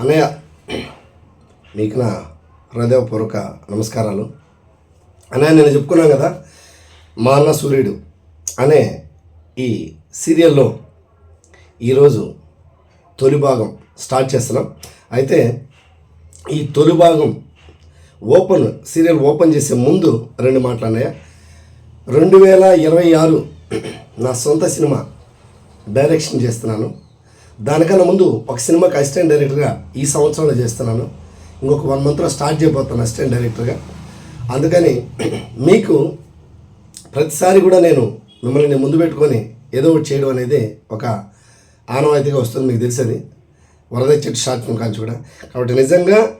అన్నయ్య మీకు నా హృదయపూర్వక నమస్కారాలు. అన్నయ్య నేను చెప్పుకున్నాను కదా మా అన్న సూర్యుడు అనే ఈ సీరియల్లో ఈరోజు తొలి భాగం స్టార్ట్ చేస్తున్నాం. అయితే ఈ తొలి భాగం ఓపెన్ సీరియల్ ఓపెన్ చేసే ముందు రెండు మాటలు అన్నయ్య. రెండు వేల ఇరవై ఆరు నా సొంత సినిమా డైరెక్షన్ చేస్తున్నాను. దానికన్నా ముందు ఒక సినిమాకి అసిస్టెంట్ డైరెక్టర్గా ఈ సంవత్సరంలో చేస్తున్నాను. ఇంకొక వన్ మంత్లో స్టార్ట్ చేయబోతాను అసిస్టెంట్ డైరెక్టర్గా. అందుకని మీకు ప్రతిసారి కూడా నేను మిమ్మల్ని నేను ముందు పెట్టుకొని ఏదో ఒకటి చేయడం అనేది ఒక ఆనవాయితీగా వస్తుంది మీకు తెలిసేది. వరద చెట్టు షార్ట్ ఫిల్మ్ కాంచి కూడా. కాబట్టి నిజంగా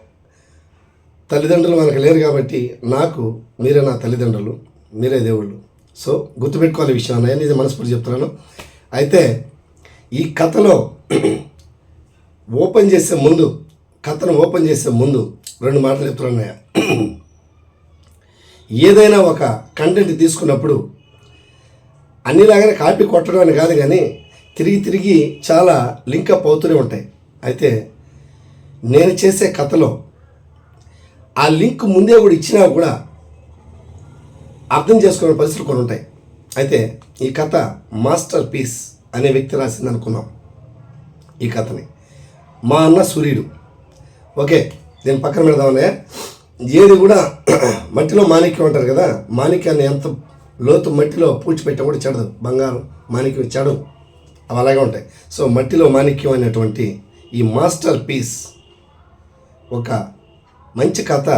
తల్లిదండ్రులు మనకు లేరు కాబట్టి నాకు మీరే నా తల్లిదండ్రులు మీరే దేవుళ్ళు. సో గుర్తుపెట్టుకోవాలి విషయం. అనేది ఇది మనస్ఫూర్తి చెప్తున్నాను. అయితే ఈ కథలో ఓపెన్ చేసే ముందు కథను ఓపెన్ చేసే ముందు రెండు మాటలు చెప్తున్నాయా ఏదైనా ఒక కంటెంట్ తీసుకున్నప్పుడు అన్నిలాగానే కాపీ కొట్టడం అని కాదు కానీ తిరిగి తిరిగి చాలా లింకప్ అవుతూనే ఉంటాయి. అయితే నేను చేసే కథలో ఆ లింక్ ముందే కూడా ఇచ్చినా కూడా అర్థం చేసుకునే పరిస్థితులు కొన్ని ఉంటాయి. అయితే ఈ కథ మాస్టర్ పీస్ అనే వ్యక్తి రాసింది అనుకున్నాం ఈ కథని. మా అన్న సూర్యుడు ఓకే దీని పక్కన పెడదామనే. ఏది కూడా మట్టిలో మాణిక్యం అంటారు కదా మాణిక్యాన్ని ఎంత లోతు మట్టిలో పూడ్చిపెట్టా కూడా చెడదు. బంగారం మాణిక్యం చెడవు. అవి అలాగే ఉంటాయి. సో మట్టిలో మాణిక్యం అనేటువంటి ఈ మాస్టర్ పీస్ ఒక మంచి కథ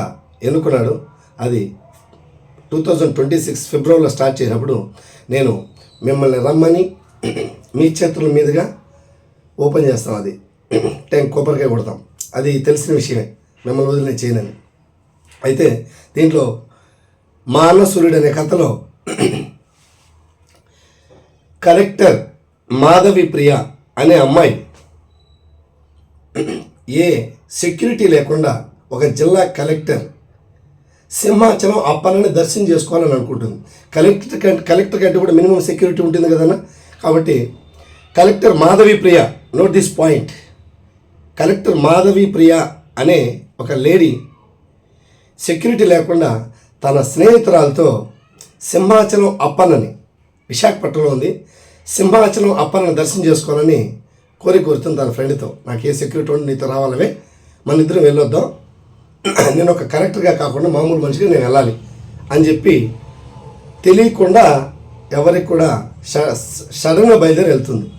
ఎన్నుకున్నాడు. అది టూ థౌజండ్ ట్వంటీ సిక్స్ ఫిబ్రవరిలో స్టార్ట్ చేసినప్పుడు నేను మిమ్మల్ని రమ్మని మీ చేతుల మీదుగా ఓపెన్ చేస్తాం అది. టైం కొబ్బరికాయ కొడతాం. అది తెలిసిన విషయమే. మిమ్మల్ని వదిలిన చేయనని. అయితే దీంట్లో మా అన్న సూర్యుడు అనే కథలో కలెక్టర్ మాధవి ప్రియ అనే అమ్మాయి ఏ సెక్యూరిటీ లేకుండా ఒక జిల్లా కలెక్టర్ సింహాచలం అప్పన్నని దర్శనం చేసుకోవాలని అనుకుంటుంది. కలెక్టర్ కంటే కలెక్టర్ కంటే కూడా మినిమం సెక్యూరిటీ ఉంటుంది కదన్నా? కాబట్టి collector Madhavi Priya note this point collector Madhavi Priya అనే ఒక లేడీ సెక్యూరిటీ లేకుండా తన స్నేహితురాలతో సింహాచలం అప్పన్నని విశాఖపట్నంలో ఉంది. సింహాచలం అప్పన్నని దర్శనం చేసుకోవాలని కోరి కోరుతుంది తన ఫ్రెండ్తో. నాకు ఏ సెక్యూరిటీ ఉండి నీతో రావాలవే మన ఇద్దరం వెళ్ళొద్దాం. నేను ఒక కరెక్టర్గా కాకుండా మామూలు మనిషిగా నేను వెళ్ళాలి అని చెప్పి తెలియకుండా ఎవరికి కూడా సడన్గా బయలుదేరి వెళ్తుంది.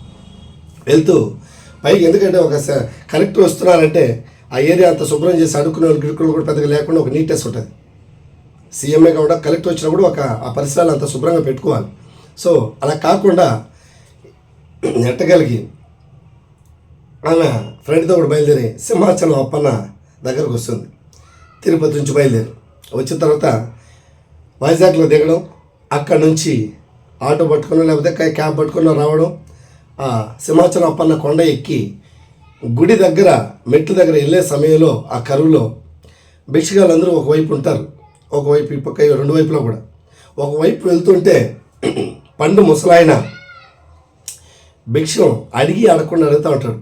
వెళ్తూ పైకి ఎందుకంటే ఒక స- కలెక్టర్ వస్తున్నారంటే ఆ ఏరియా అంత శుభ్రం చేసి అడుక్కునే వాళ్ళు గిడుకులు కూడా పెద్దగా లేకుండా ఒక నీట్నెస్ ఉంటుంది. సీఎంఏ కూడా కలెక్టర్ కూడా ఒక ఆ పరిసరాలు అంత శుభ్రంగా పెట్టుకోవాలి. సో అలా కాకుండా నెట్టగలిగి ఆమె ఫ్రెండ్తో కూడా బయలుదేరి సింహాచలం అప్పన్న దగ్గరకు వస్తుంది. తిరుపతి నుంచి బయలుదేరి. వచ్చిన తర్వాత వైజాగ్లో దిగడం అక్కడ నుంచి ఆటో పట్టుకుని లేకపోతే క్యాబ్ పట్టుకుని రావడం ఆ సింహాచలం అప్పన్న కొండ ఎక్కి గుడి దగ్గర మెట్ల దగ్గర వెళ్ళే సమయంలో ఆ కరువులో భిక్షగాళ్ళందరూ ఒకవైపు ఉంటారు. ఒకవైపు ఈ పక్క రెండు వైపులో కూడా. ఒకవైపు వెళ్తుంటే పండు ముసలాయన భిక్షం అడిగి అడగకుండా అడుగుతూ ఉంటాడు.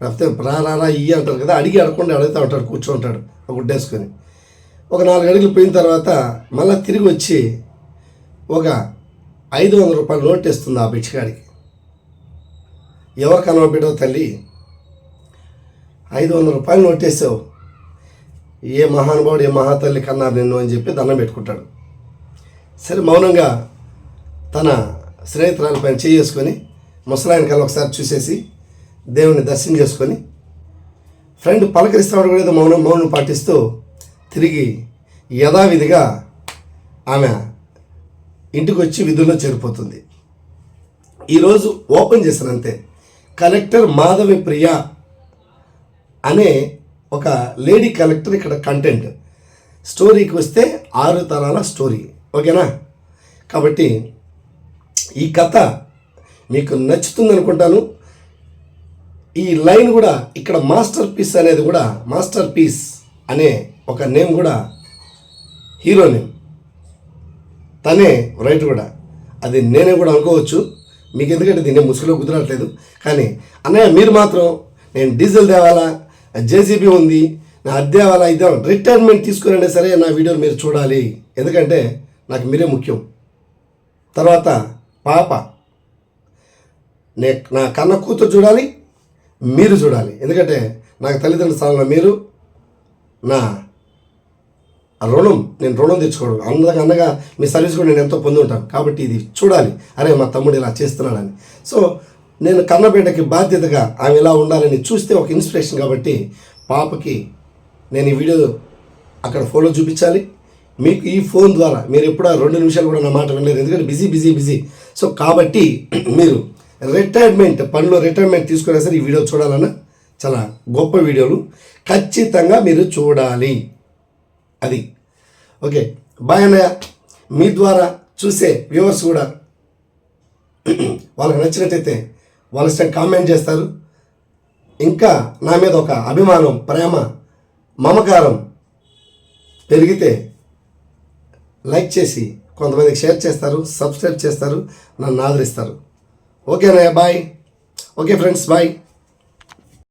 లేకపోతే రా రా రా ఇయ్యి అంటారు కదా అడిగి అడగకుండా అడుగుతూ ఉంటాడు కూర్చుంటాడు ఒక గుడ్డేసుకొని. ఒక నాలుగు అడుగులు పోయిన తర్వాత మళ్ళీ తిరిగి వచ్చి ఒక ఐదు వందల రూపాయలు నోట్ ఇస్తుంది ఆ బిచ్చగాడికి ఎవరు కనబడ్డావు తల్లి? ఐదు వందల రూపాయలు నోట్ వేసావు ఏ మహానుభావుడు ఏ మహాతల్లి కన్నారు నిన్ను అని చెప్పి దండం పెట్టుకుంటాడు. సరే మౌనంగా తన స్నేహితురాలపైన చేసుకొని ముసలాయన కల్లా ఒకసారి చూసేసి దేవుని దర్శనం చేసుకొని ఫ్రెండ్ పలకరిస్తాడు కూడా ఏదో మౌనం మౌనం పాటిస్తూ తిరిగి యథావిధిగా ఆమె ఇంటికి వచ్చి విధుల్లో చేరిపోతుంది. ఈరోజు ఓపెన్ చేశాను అంతే కలెక్టర్ మాధవి ప్రియ అనే ఒక లేడీ కలెక్టర్ ఇక్కడ కంటెంట్. స్టోరీకి వస్తే ఆరు తరాల స్టోరీ. ఓకేనా? కాబట్టి ఈ కథ మీకు నచ్చుతుంది అనుకుంటాను ఈ లైన్ కూడా ఇక్కడ మాస్టర్ పీస్ అనేది కూడా మాస్టర్ పీస్ అనే ఒక నేమ్ కూడా హీరో నేమ్. తనే రైట్ కూడా. అది నేనే కూడా అనుకోవచ్చు. మీకు ఎందుకంటే దీన్ని ముసుగులో కుదరట్లేదు కానీ అన్నయ్య మీరు మాత్రం నేను డీజిల్ తేవాలా? జేసీబీ ఉంది. నా అద్దె వాళ్ళ ఇద్దాం రిటైర్మెంట్ తీసుకురండి సరే నా వీడియోలు మీరు చూడాలి. ఎందుకంటే నాకు మీరే ముఖ్యం. తర్వాత పాప. నే నా కన్న కూతురు చూడాలి. మీరు చూడాలి. ఎందుకంటే నాకు తల్లిదండ్రుల స్థానంలో మీరు నా రుణం నేను రుణం తెచ్చుకోవడం అందగా అందగా మీ సర్వీస్ కూడా నేను ఎంతో పొంది ఉంటాను. కాబట్టి ఇది చూడాలి. అరే మా తమ్ముడు ఇలా చేస్తున్నాడని. సో నేను కన్నబిడ్డకి బాధ్యతగా ఆమె ఇలా ఉండాలని చూస్తే ఒక ఇన్స్పిరేషన్ కాబట్టి పాపకి నేను ఈ వీడియో అక్కడ ఫోన్లో చూపించాలి. మీకు ఈ ఫోన్ ద్వారా మీరు ఎప్పుడూ రెండు నిమిషాలు కూడా నా మాట వినలేదు. ఎందుకంటే బిజీ బిజీ బిజీ సో కాబట్టి మీరు రిటైర్మెంట్ పనిలో రిటైర్మెంట్ తీసుకునే సరే ఈ వీడియో చూడాలన్నా చాలా గొప్ప వీడియోలు ఖచ్చితంగా మీరు చూడాలి. అది. ఓకే బాయ్ అన్నయ్య మీ ద్వారా చూసే వ్యూవర్స్ కూడా వాళ్ళకి నచ్చినట్టయితే వాళ్ళ ఇష్టం కామెంట్ చేస్తారు. ఇంకా నా మీద ఒక అభిమానం ప్రేమ మమకారం పెరిగితే లైక్ చేసి కొంతమందికి షేర్ చేస్తారు సబ్స్క్రైబ్ చేస్తారు నన్ను ఆదరిస్తారు. Okay bye. Okay friends bye.